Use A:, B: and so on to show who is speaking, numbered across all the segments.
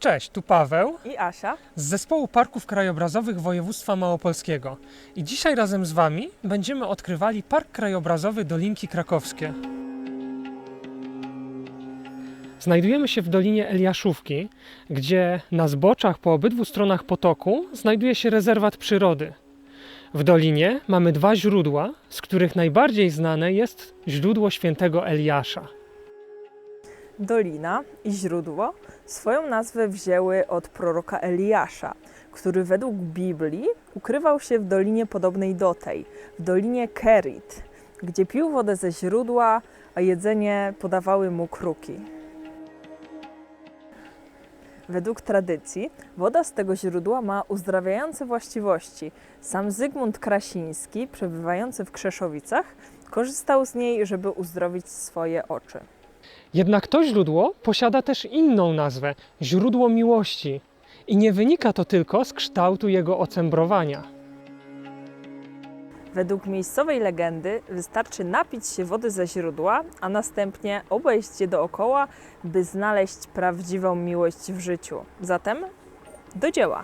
A: Cześć, tu Paweł
B: i Asia.
A: z Zespołu Parków Krajobrazowych Województwa Małopolskiego. I dzisiaj razem z Wami będziemy odkrywali Park Krajobrazowy Dolinki Krakowskie. Znajdujemy się w Dolinie Eliaszówki, gdzie na zboczach po obydwu stronach potoku znajduje się rezerwat przyrody. W dolinie mamy dwa źródła, z których najbardziej znane jest źródło świętego Eliasza.
B: Dolina i źródło swoją nazwę wzięły od proroka Eliasza, który według Biblii ukrywał się w dolinie podobnej do tej, w dolinie Kerit, gdzie pił wodę ze źródła, a jedzenie podawały mu kruki. Według tradycji woda z tego źródła ma uzdrawiające właściwości. Sam Zygmunt Krasiński, przebywający w Krzeszowicach, korzystał z niej, żeby uzdrowić swoje oczy.
A: Jednak to źródło posiada też inną nazwę źródło miłości. I nie wynika to tylko z kształtu jego ocembrowania.
B: Według miejscowej legendy wystarczy napić się wody ze źródła, a następnie obejść je dookoła, by znaleźć prawdziwą miłość w życiu. Zatem do dzieła.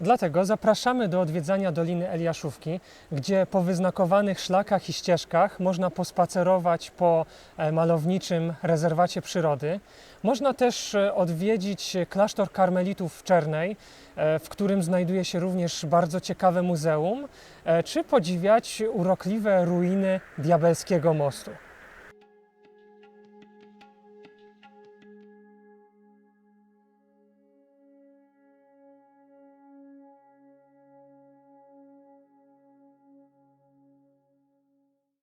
A: Dlatego zapraszamy do odwiedzania Doliny Eliaszówki, gdzie po wyznakowanych szlakach i ścieżkach można pospacerować po e, malowniczym rezerwacie przyrody. Można też e, odwiedzić klasztor karmelitów w Czernej, e, w którym znajduje się również bardzo ciekawe muzeum, czy podziwiać urokliwe ruiny Diabelskiego Mostu.